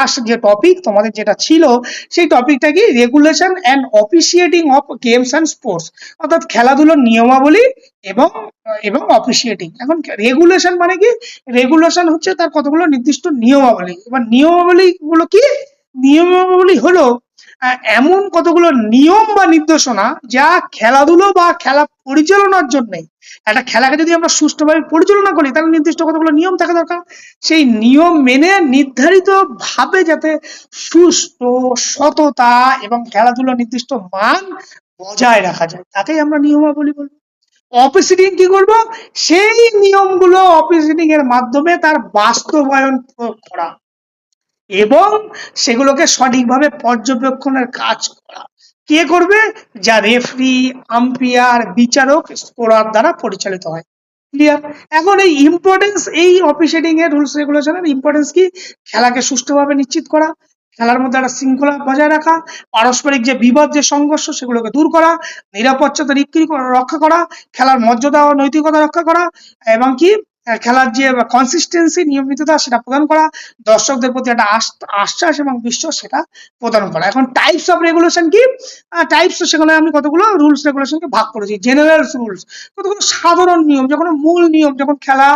Last যে topic তোমাদের যেটা ছিল, সেই টপিকটা কি regulation and officiating of games and sports অর্থাৎ খেলাধুলোর নিয়মাবলী এবং এবং অফিসিয়েটিং এখন রেগুলেশন মানে কি? রেগুলেশন হচ্ছে তার কতগুলো নির্দিষ্ট নিয়মাবলী। এবার নিয়মাবলী গুলো কি? নিয়মাবলী হলো এমন কতগুলো নিয়ম বা নির্দেশনা যা খেলাধুলো বা খেলা পরিচালনার জন্য, একটা খেলাকে যদি আমরা সুষ্ঠুভাবে পরিচালনা করি, তাহলে নির্দিষ্ট কতগুলো নিয়ম থাকা দরকার? সেই নিয়ম মেনে নির্ধারিত ভাবে যাতে সুষ্ঠু, সততা এবং খেলাধুলার নির্দিষ্ট মান বজায় রাখা যায়। তাকেই আমরা নিয়মাবলী বলব অফিসিডিং কি করব? সেই নিয়মগুলো অফিসিডিং এর মাধ্যমে তার বাস্তবায়ন করা। এবং সেগুলোকে সঠিকভাবে পর্যবেক্ষণের কাজ করা। কে করবে? যা রেফারি আম্পিয়ার বিচারক স্কোরার দ্বারা পরিচালিত হয়। ক্লিয়ার এখন এই ইম্পর্টেন্স এই অফিসিয়েটিং এর রুলস রেগুলেশনের ইম্পর্টেন্স কি? খেলাকে সুষ্ঠুভাবে নিশ্চিত করা, খেলার মধ্যে একটা শৃঙ্খলা বজায় রাখা, পারস্পরিক যে বিবাদ, যে সংঘর্ষ, সেগুলোকে দূর করা, নিরাপত্তা রক্ষী করা, খেলার মর্যাদা ও নৈতিকতা রক্ষা করা, এবং কি? খেলার যে কনসিস্টেন্সি নিয়মিততা সেটা প্রদান করা, দর্শকদের প্রতি একটা আশ্বাস এবং বিশ্বাস সেটা প্রদান করা। এখন টাইপস অফ রেগুলেশন কি? টাইপস সেখানে আমি কতগুলো রুলস রেগুলেশনকে ভাগ করেছি। জেনারেল রুলস কতগুলো সাধারণ নিয়ম, যখন মূল নিয়ম, যখন খেলা,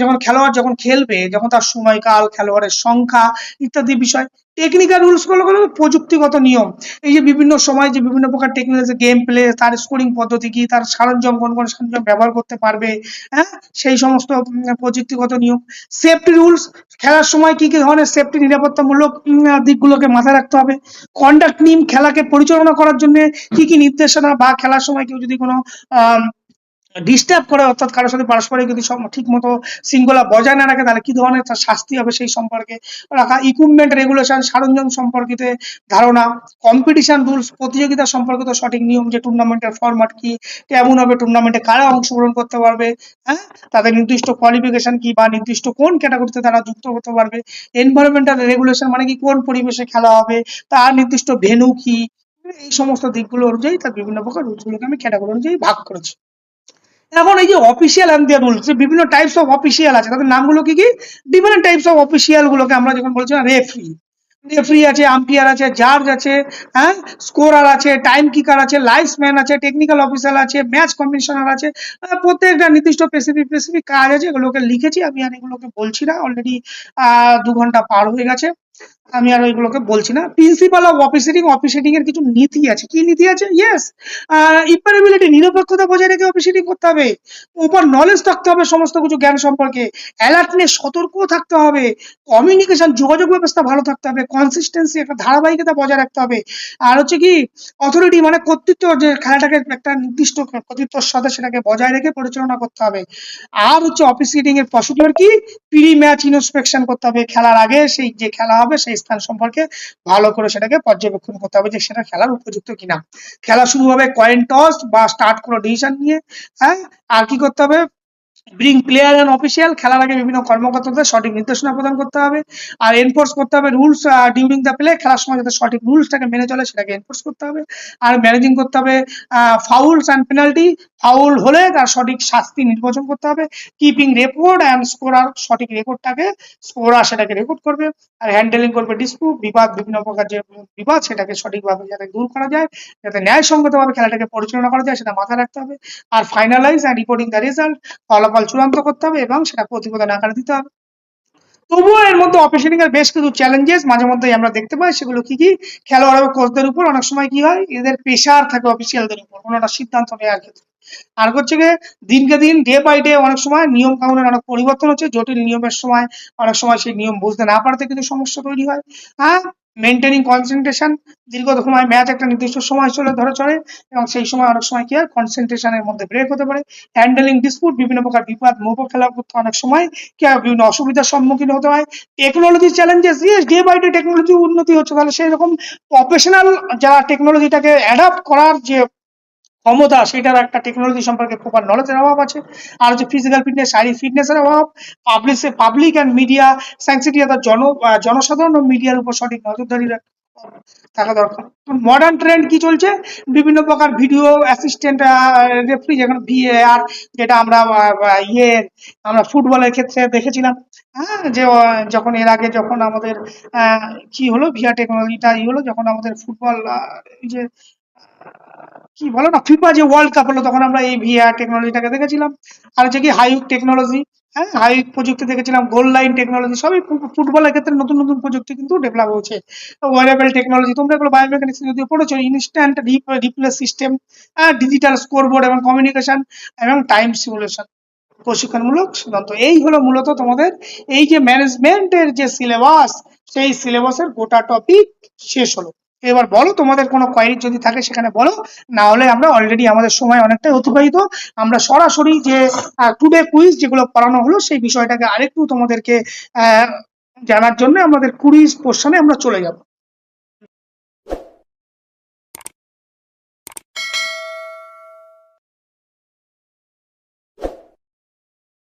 যখন খেলোয়াড় যখন খেলবে, যখন তার সময়কাল, খেলোয়াড়ের সংখ্যা ইত্যাদি বিষয় টেকনিক্যাল রুলসগুলো হলো প্রযুক্তিগত নিয়ম। এই যে বিভিন্ন সময় যে বিভিন্ন প্রকার টেকনোলজি গেম প্লে তার স্কোরিং পদ্ধতি কি, তার সরঞ্জাম কোন কোন সরঞ্জাম ব্যবহার করতে পারবে হ্যাঁ? সেই সমস্ত প্রযুক্তিগত নিয়ম। সেফটি রুলস খেলার সময় কি কি ধরনের সেফটি নিরাপত্তামূলক দিকগুলোকে মাথায় রাখতে হবে। কন্ডাক্ট নিয়ম, খেলাকে পরিচালনা করার জন্য কি কি নির্দেশনা বা খেলার সময় কেউ যদি কোনো ডিস্টার্ব করে, অর্থাৎ কারোর সাথে পারস্পরিক যদি ঠিক মতো শৃঙ্খলা বজায় না রাখে, তাহলে কি ধরনের তার শাস্তি হবে সেই সম্পর্কে? রাখা ইকুইপমেন্ট রেগুলেশন সরঞ্জাম সম্পর্কিত ধারণা কম্পিটিশন রুলস প্রতিযোগিতা সম্পর্কিত সঠিক নিয়ম, যে টুর্নামেন্টের ফরম্যাট কি, কেমন হবে টুর্নামেন্টে কারা অংশগ্রহণ করতে পারবে হ্যাঁ? তাদের নির্দিষ্ট কোয়ালিফিকেশন কি বা নির্দিষ্ট কোন ক্যাটাগরিতে তারা যুক্ত হতে পারবে এনভায়রনমেন্টাল রেগুলেশন মানে কি, কোন পরিবেশে খেলা হবে, তার নির্দিষ্ট ভেনু কি, এই সমস্ত দিকগুলো অনুযায়ী তার বিভিন্ন প্রকার রুলসগুলোকে আমি ক্যাটাগরি অনুযায়ী ভাগ করেছি। এখন এই যে অফিসিয়াল দেয়ার রুলস বিভিন্ন টাইপস অফ অফিসিয়াল আছে, তাদের নামগুলো কি কি? ডিফারেন্ট টাইপস অফ অফিসিয়াল গুলোকে আমরা যখন বলছিলাম রেফারি রেফারি আছে আম্পিয়ার আছে জার্জ আছে হ্যাঁ? স্কোরার আছে টাইম কিকার আছে লাইফসম্যান আছে টেকনিক্যাল অফিসার আছে ম্যাচ কমিশনার আছে প্রত্যেকটা নির্দিষ্ট স্পেসিফিক স্পেসিফিক কাজ আছে, এগুলোকে লিখেছি। আমি আর এগুলোকে বলছি না অলরেডি দু ঘণ্টা পার হয়ে গেছে। আমি আর ওইগুলোকে বলছি না। প্রিন্সিপাল অফ অফিসারিং অফিসারিং এর কিছু নীতি আছে। কি নীতি আছে? ইয়েস ইম্পারেবিলিটি নিরপেক্ষতা বজায় রেখে অফিসারিং করতে হবে। ওপর নলেজ থাকতে হবে সমস্ত কিছু জ্ঞান সম্পর্কে। অ্যালার্টনেস সতর্ক থাকতে হবে। কমিউনিকেশন যোগাযোগ ব্যবস্থা ভালো থাকতে হবে। কনসিস্টেন্সি একটা ধারাবাহিকতা বজায় রাখতে হবে। আর হচ্ছে কি অথরিটি মানে কর্তৃত্ব, যে খেলাটাকে একটা নির্দিষ্ট কর্তৃত্বর সাথে সেটাকে বজায় রেখে পরিচালনা করতে হবে। আর হচ্ছে অফিসিয়েটিং এর প্রসিডিওর কি? প্রি ম্যাচ ইন্সপেকশন করতে হবে। খেলার আগে সেই যে খেলা হবে, সেই স্থান সম্পর্কে ভালো করে সেটাকে পর্যবেক্ষণ করতে হবে যে সেটা খেলার উপযুক্ত কিনা। খেলা শুরু হবে কয়েন টস বা স্টার্ট কোনো ডিসিশন নিয়ে হ্যাঁ? আর কি করতে হবে? ব্রিং প্লেয়ার অ্যান্ড অফিসিয়াল খেলার আগে বিভিন্ন কর্মকর্তাদের সঠিক নির্দেশনা প্রদান করতে হবে। আর এনফোর্স করতে হবে রুলস ডিউরিং দ্য প্লে খেলার সময় যাতে সঠিক রুলসটাকে মেনে চলে সেটাকে এনফোর্স করতে হবে। আর ম্যানেজিং করতে হবে ফাউলস অ্যান্ড পেনাল্টি ফাউল হলে তার সঠিক শাস্তি নির্বাচন করতে হবে। কিপিং রেকর্ড অ্যান্ড স্কোরার সঠিক রেকর্ডটাকে স্কোরার সেটাকে রেকর্ড করবে। আর হ্যান্ডেলিং করবে ডিসপুট বিবাদ, বিভিন্ন প্রকার যে বিবাদ, সেটাকে সঠিকভাবে যাতে দূর করা যায়, যাতে ন্যায়সঙ্গতভাবে খেলাটাকে পরিচালনা করা যায়, সেটা মাথায় রাখতে হবে। আর finalize and reporting the result ফলাফল চূড়ান্ত করতে হবে এবং সেটা প্রতিবেদন আকারে দিতে হবে। তবুও এর মধ্যে অফিসিয়ালিং এর বেশ কিছু চ্যালেঞ্জেস মাঝে মধ্যে আমরা দেখতে পাই, সেগুলো কি কি? খেলোয়াড় এবং কোচদের উপর অনেক সময় কি হয়? এদের প্রেশার থাকে অফিসিয়ালদের উপর কোনো একটা সিদ্ধান্ত নেওয়ার ক্ষেত্রে। আর হচ্ছে গিয়ে দিনকে দিন ডে বাই ডে অনেক সময় নিয়ম কানুনের অনেক পরিবর্তন হচ্ছে, জটিল নিয়মের সময় অনেক সময় সেই নিয়ম বুঝতে না পারতে কিন্তু সমস্যা তৈরি হয়। হ্যাঁ মেনটেনিং কনসেন্ট্রেশন দীর্ঘ সময় ম্যাচ একটা নির্দিষ্ট সময় চলে, ধরে চলে, এবং সেই সময় অনেক সময় কি হয়? কনসেন্ট্রেশনের মধ্যে ব্রেক হতে পারে। হ্যান্ডেলিং ডিসপুট বিভিন্ন প্রকার বিপদ মোব খেলা করতে অনেক সময় কি হয়? বিভিন্ন অসুবিধার সম্মুখীন হতে হয়। Technology challenges yes day by day technology উন্নতি হচ্ছে। তাহলে সেই রকম প্রফেশনাল যারা টেকনোলজিটাকে অ্যাডাপ্ট করার যে ক্ষমতা, সেটার একটা টেকনোলজি সম্পর্কে প্রপার নলেজের অভাব আছে। আর হচ্ছে ফিজিক্যাল ফিটনেস শারীরিক ফিটনেসের অভাব। Public public and media sensitive অর্থাৎ জন জনসাধারণ ও মিডিয়ার উপর সঠিক নজরদারি থাকা দরকার। মডার্ন ট্রেন্ড কি চলছে? বিভিন্ন প্রকার ভিডিও অ্যাসিস্ট্যান্ট রেফারি যেখানে ভিএআর যেটা আমরা ইয়ে আমরা ফুটবলের ক্ষেত্রে দেখেছিলাম। হ্যাঁ যে যখন এর আগে যখন আমাদের কি হলো? ভিআর টেকনোলজিটা ই হলো, যখন আমাদের ফুটবল যে কি বলো না, ফিফা যে ওয়ার্ল্ড কাপ হলো, তখন আমরা এই ভিআর টেকনোলজিটাকে দেখেছিলাম। আর হচ্ছে কি হাইক টেকনোলজি হ্যাঁ? হাইক প্রযুক্তি দেখেছিলাম গোল লাইন টেকনোলজি সবই ফুটবলের ক্ষেত্রে নতুন নতুন প্রযুক্তি কিন্তু ডেভেলপ হয়েছে ওয়ারেবল টেকনোলজি তোমরা এগুলো বায়োমেকানিক্স যদিও পড়েছো ইনস্ট্যান্ট রিপ্লে সিস্টেম হ্যাঁ? ডিজিটাল স্কোরবোর্ড এবং কমিউনিকেশন এবং টাইম সিমুলেশন প্রশিক্ষণমূলক সিদ্ধান্ত। এই হলো মূলত তোমাদের এই যে ম্যানেজমেন্টের যে সিলেবাস সেই সিলেবাসের গোটা টপিক শেষ হলো। এবার বলো তোমাদের কোনো কোয়ারি যদি থাকে সেখানে বলো না হলে আমরা অলরেডি আমাদের সময় অনেকটাই অতিবাহিত। আমরা সরাসরি যে টুডে কুইজ যেগুলো করানো হলো সেই বিষয়টাকে আরেকটু তোমাদেরকে জানার জন্য আমাদের কুইজ পোর্শনে আমরা চলে যাব।